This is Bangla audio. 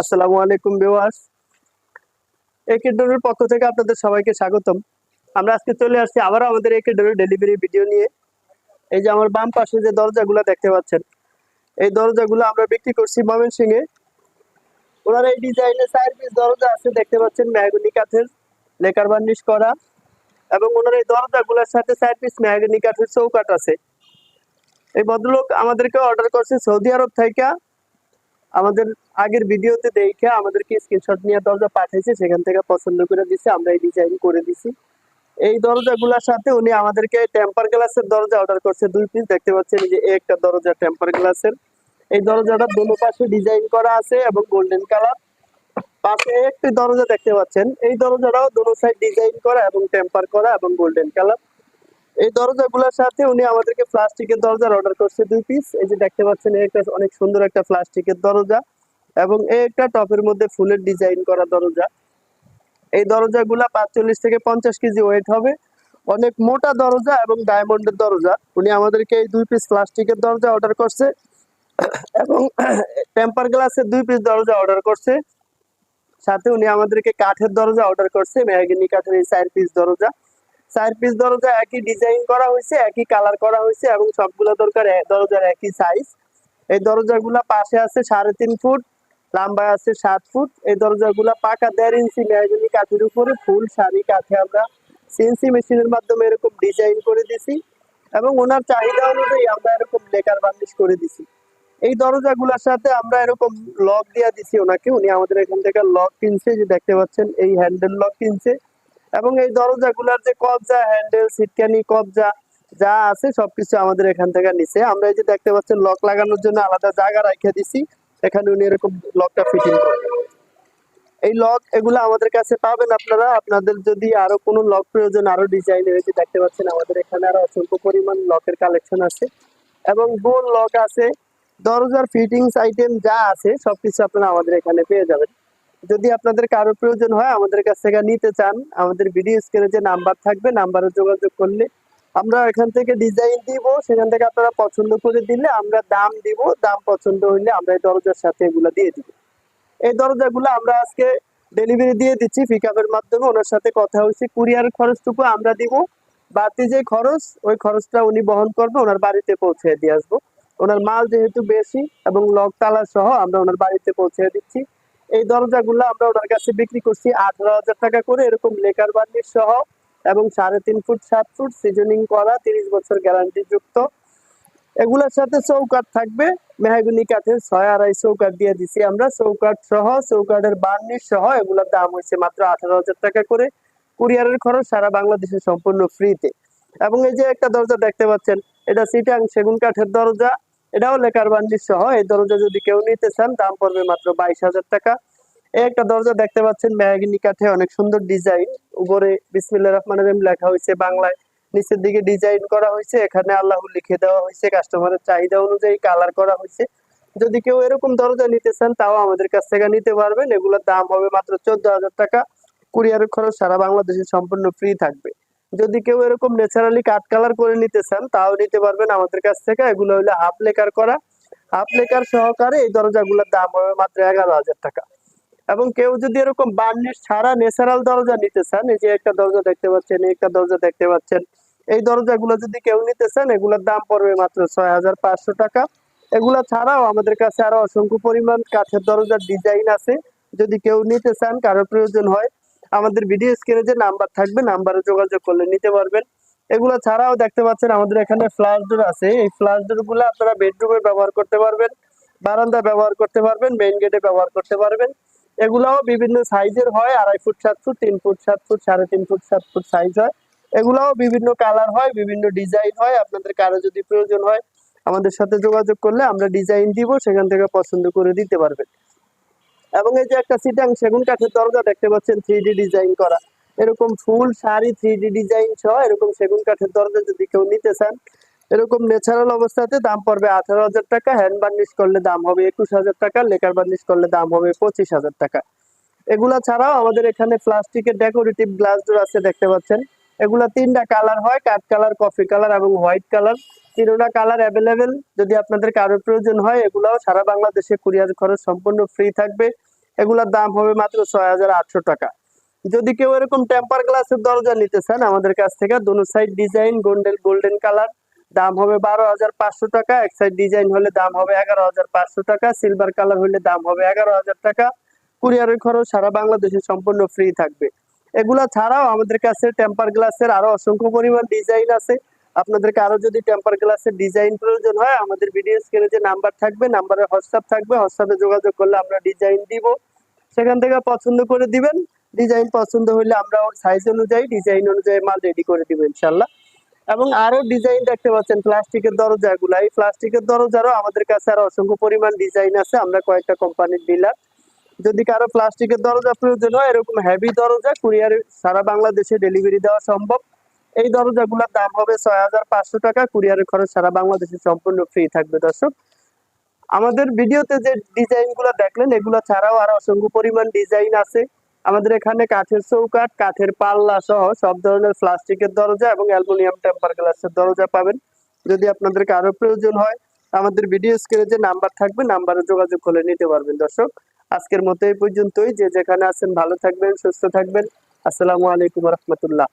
আসসালামু আলাইকুম ভিউয়ার্স। একে ডোরের পক্ষ থেকে আপনাদের সবাইকে স্বাগতম। আমরা আজকে চলে আসছি আবারও আমাদের একে ডোরের ডেলিভারি ভিডিও নিয়ে। এই যে আমার বাম পাশে যে দরজাগুলো দেখতে পাচ্ছেন, এই দরজাগুলো আমরা বিক্রি করছি ময়মনসিংহে। ওনার এই ডিজাইনে চার পিস দরজা আছে, দেখতে পাচ্ছেন মেহগনি কাঠের, লেকার বার্নিশ করা এবং ওনার এই দরজাগুলোর সাথে চার পিস মেহগনি কাঠের চৌকাট আছে। এই ভদ্রলোক আমাদেরকে অর্ডার করছে সৌদি আরব থেকে আমাদের আগের ভিডিওতে দেখে আমাদেরকে স্ক্রিনশট নিয়ে দরজা পাঠিয়েছে, সেখান থেকে পছন্দ করে দিছে, আমরা এই ডিজাইন করে দিছি। এই দরজাগুলোর সাথে উনি আমাদেরকে টেম্পার গ্লাসের দরজা অর্ডার করছে, দুই পিস দেখতে পাচ্ছেন যে একটা দরজা টেম্পার গ্লাসের এই দরজাটা দুটো পাশে ডিজাইন করা আছে এবং গোল্ডেন কালার পাশে একটি দরজা দেখতে পাচ্ছেন, এই দরজাটাও দুটো সাইড ডিজাইন করা এবং টেম্পার করা এবং গোল্ডেন কালার এই দরজাগুলোর সাথে উনি আমাদেরকে প্লাস্টিকের দরজার অর্ডার করছে দুই পিস এই যে দেখতে পাচ্ছেন একটা অনেক সুন্দর একটা প্লাস্টিকের দরজা এবং এই একটা টপের মধ্যে ফুলের ডিজাইন করা দরজা। এই দরজাগুলা পাঁচচল্লিশ থেকে পঞ্চাশ কেজি ওয়েট হবে। অনেক মোটা দরজা এবং ডায়মন্ডের দরজা। উনি আমাদেরকে এই দুই পিস প্লাস্টিকের দরজা অর্ডার করছে এবং টেম্পার গ্লাসের দুই পিস দরজা অর্ডার করছে। সাথে উনি আমাদেরকে কাঠের দরজা অর্ডার করছে, মেহগিনি কাঠের এই চার পিস দরজা। চার পিস দরজা একই ডিজাইন করা হয়েছে, একই কালার করা হয়েছে এবং সবগুলো দরকার দরজার একই সাইজ এই দরজাগুলা পাশে আছে সাড়ে তিন ফুট, লম্বায় আছে সাত ফুট। এই দরজাগুলা পাকা দেড় ইঞ্চি মেহগিনি কাঠের উপরে, ফুল শাড়ি কাঠে আমরা সিএনসি মেশিনের মাধ্যমে এরকম ডিজাইন করে দিছি এবং ওনার চাহিদা অনুযায়ী আমরা এরকম লেকার বার্নিশ করে দিছি। এই দরজাগুলোর সাথে আমরা এরকম লক দিয়ে দিছি ওনাকে। উনি আমাদের এখান থেকে লক কিনছে, যে দেখতে পাচ্ছেন এই হ্যান্ডেল লক কিনছে। এবং এই দরজাগুলোর যে কবজা হ্যান্ডেল সিটকানি, কবজা যা আছে সবকিছু আমাদের এখান থেকে নিছে। আমরা এই যে দেখতে পাচ্ছেন লক লাগানোর জন্য আলাদা জায়গা রাখিয়ে দিছি। এখানে উনি এরকম লকটা ফিটিং করবে এই লক এগুলো আমাদের কাছে পাবেন আপনারা। আপনাদের যদি আরও কোনো লক প্রয়োজন, আরও ডিজাইনের এই যে দেখতে পাচ্ছেন, আমাদের এখানে আরও অসংখ্য পরিমাণ লকের কালেকশন আছে। এবং বোন লক আছে। দরজার ফিটিংস আইটেম যা আছে, সবকিছু আপনারা আমাদের এখানে পেয়ে যাবেন। যদি আপনাদের কারও প্রয়োজন হয়, আমাদের কাছ থেকে নিতে চান, আমাদের ভিডিও স্ক্রিনে যে নাম্বার থাকবে, নাম্বারে যোগাযোগ করলে আমরা এখান থেকে ডিজাইন দিব। সেখান থেকে আপনারা পছন্দ করে দিলে আমরা দাম দিব। দাম পছন্দ হইলে আমরা এই দরজার সাথে এগুলো দিয়ে দিব। এই দরজাগুলো আমরা আজকে ডেলিভারি দিয়ে দিচ্ছি পিকআপের মাধ্যমে। ওনার সাথে কথা হয়েছে কুরিয়ার খরচটুকু আমরা দিব। বাড়তি যে খরচ, ওই খরচটা উনি বহন করবে, ওনার বাড়িতে পৌঁছে দিয়ে আসব। ওনার মাল যেহেতু বেশি এবং লক তালা সহ, আমরা ওনার বাড়িতে পৌঁছে দিচ্ছি। এই দরজাগুলো আমরা ওনার কাছে বিক্রি করছি আঠারো হাজার টাকা করে, এরকম লেকার বার্নিশ সহ এবং সাড়ে তিন ফুট, সাত ফুট সিজনিং করা তিরিশ বছর গ্যারান্টি যুক্ত। এগুলোর সাথে চৌকাট থাকবে, মেহাগুনি কাঠের ছয় আড়াই চৌকাট দিয়ে দিছি আমরা। চৌকাট সহ চৌকাটের বার্নিশ সহ এগুলোর দাম হচ্ছে মাত্র আঠারো হাজার টাকা করে। কুরিয়ারের খরচ সারা বাংলাদেশে সম্পূর্ণ ফ্রিতে এবং এই যে একটা দরজা দেখতে পাচ্ছেন, এটা সিটাং সেগুন কাঠের দরজা। এটাও লেকার বান্ডির সহ। এই দরজা যদি কেউ নিতে চান, দাম পড়বে মাত্র বাইশ হাজার টাকা। এই একটা দরজা দেখতে পাচ্ছেন মেহাগিনি কাঠে অনেক সুন্দর ডিজাইন। উপরে বিসমিল্লা রহমান রহিম লেখা হয়েছে বাংলায়। নিচের দিকে ডিজাইন করা হয়েছে, এখানে আল্লাহ লিখে দেওয়া হয়েছে, কাস্টমারের চাহিদা অনুযায়ী কালার করা হয়েছে। যদি কেউ এরকম দরজা নিতে চান, তাও আমাদের কাছ থেকে নিতে পারবেন। এগুলোর দাম হবে মাত্র চোদ্দ হাজার টাকা। কুরিয়ারের খরচ সারা বাংলাদেশে সম্পূর্ণ ফ্রি থাকবে। যদি কেউ এরকম ন্যাচারালি কাট কালার করে নিতে চান, তাও নিতে পারবেন আমাদের কাছ থেকে। এগুলো হলো হাফ লেকার করা। হাফ লেকার সহকারে এই দরজাগুলোর দাম হবে মাত্র এগারো হাজার টাকা। এবং কেউ যদি এরকম বার্নিশ ছাড়া ন্যাচারাল দরজা নিতে চান, এই যে একটা দরজা দেখতে পাচ্ছেন একটা দরজা দেখতে পাচ্ছেন, এই দরজাগুলো যদি কেউ নিতে চান, এগুলোর দাম পড়বে মাত্র ছয় হাজার পাঁচশো টাকা। এগুলো ছাড়াও আমাদের কাছে আরও অসংখ্য পরিমাণ কাঠের দরজার ডিজাইন আছে। যদি কেউ নিতে চান কারও প্রয়োজন হয় আমাদের ভিডিও স্ক্রিনে যে নাম্বার থাকবে নাম্বারে যোগাযোগ করলে নিতে পারবেন। এগুলো ছাড়াও দেখতে পাচ্ছেন আমাদের এখানে ফ্লাশ ডোর আছে। এই ফ্লাশ ডোরগুলো আপনারা বেডরুমে ব্যবহার করতে পারবেন বারান্দা ব্যবহার করতে পারবেন মেইন গেটে ব্যবহার করতে পারবেন। এগুলাও বিভিন্ন সাইজের হয়, আড়াই ফুট, সাত ফুট, তিন ফুট, সাত ফুট, সাড়ে তিন ফুট, সাত ফুট সাইজ হয়। এগুলাও বিভিন্ন কালার হয়, বিভিন্ন ডিজাইন হয়। আপনাদের কারও যদি প্রয়োজন হয়, আমাদের সাথে যোগাযোগ করলে আমরা ডিজাইন দিব, সেখান থেকে পছন্দ করে দিতে পারবেন। এবং এই যে একটা সিটাং সেগুন কাঠের দরজা দেখতে পাচ্ছেন থ্রি ডিজাইন করা। এরকম ফুল শাড়ি থ্রি ডিজাইন সহ এরকম সেগুন কাঠের দরজা যদি কেউ নিতে চান, এরকম ন্যাচারাল অবস্থাতে দাম পড়বে আঠারো হাজার টাকা হ্যান্ড বার্নিশ করলে দাম হবে একুশ হাজার টাকা, লেকার বার্নিশ করলে দাম হবে পঁচিশ হাজার টাকা। এগুলা ছাড়াও আমাদের এখানে প্লাস্টিকের ডেকোরেটিভ গ্লাস ডোর আছে, দেখতে পাচ্ছেন। এগুলা তিনটা কালার হয়, কাঠ কালার কফি কালার এবং হোয়াইট কালার তিনটা কালার অ্যাভেলেবেল যদি আপনাদের কারোর প্রয়োজন হয়, এগুলাও সারা বাংলাদেশে কুরিয়ার খরচ সম্পূর্ণ ফ্রি থাকবে। এগুলার দাম হবে মাত্র ছয় হাজার আটশো টাকা। যদি কেউ এরকম টেম্পার গ্লাসের দরজা নিতে চান, আমাদের কাছ থেকে দুনো side design golden golden colour দাম হবে বারো হাজার পাঁচশো টাকা। এক সাইড ডিজাইন হলে দাম হবে এগারো হাজার পাঁচশো টাকা। সিলভার কালার হলে দাম হবে এগারো হাজার টাকা। কুরিয়ারের খরচ সারা বাংলাদেশে সম্পূর্ণ ফ্রি থাকবে। এগুলা ছাড়াও আমাদের কাছে টেম্পার গ্লাসের আরও অসংখ্য পরিমাণ ডিজাইন আছে। আপনাদেরকে আরও যদি টেম্পার গ্লাসের ডিজাইন প্রয়োজন হয়, আমাদের ভিডিও স্ক্রিনে যে নাম্বার থাকবে নাম্বারে হোয়াটসঅ্যাপ থাকবে হোয়াটসঅ্যাপে যোগাযোগ করলে আমরা ডিজাইন দিব। সেখান থেকে পছন্দ করে দিবেন। ডিজাইন পছন্দ হলে আমরা ওর সাইজ অনুযায়ী ডিজাইন অনুযায়ী মাল রেডি করে দিব ইনশাল্লাহ এবং আরও ডিজাইন দেখতে পাচ্ছেন প্লাস্টিকের দরজাগুলা। এই প্লাস্টিকের দরজারও আমাদের কাছে আরও অসংখ্য পরিমাণ ডিজাইন আছে। আমরা কয়েকটা কোম্পানির ডিলার যদি কারও প্লাস্টিকের দরজা প্রয়োজন হয়, এরকম হেভি দরজা কুরিয়ারে সারা বাংলাদেশে ডেলিভারি দেওয়া সম্ভব। এই দরজাগুলোর দাম হবে ছয় হাজার পাঁচশো টাকা কুরিয়ারের খরচ সারা বাংলাদেশে সম্পূর্ণ ফ্রি থাকবে দর্শক। আমাদের ভিডিওতে যে ডিজাইনগুলো দেখলেন, এগুলো ছাড়াও আরও অসংখ্য পরিমাণ ডিজাইন আছে। আমাদের এখানে কাঠের চৌকাঠ, কাঠের পাল্লা সহ সব ধরনের প্লাস্টিকের দরজা এবং অ্যালুমিনিয়াম টেম্পার গ্লাসের দরজা পাবেন। যদি আপনাদেরকে আরও প্রয়োজন হয়, আমাদের ভিডিও স্ক্রিনে যে নাম্বার থাকবে, নাম্বারে যোগাযোগ করে নিতে পারবেন দর্শক। আজকের মতো এই পর্যন্তই। যে যেখানে আছেন ভালো থাকবেন সুস্থ থাকবেন। আসসালামু আলাইকুম রহমতুল্লাহ।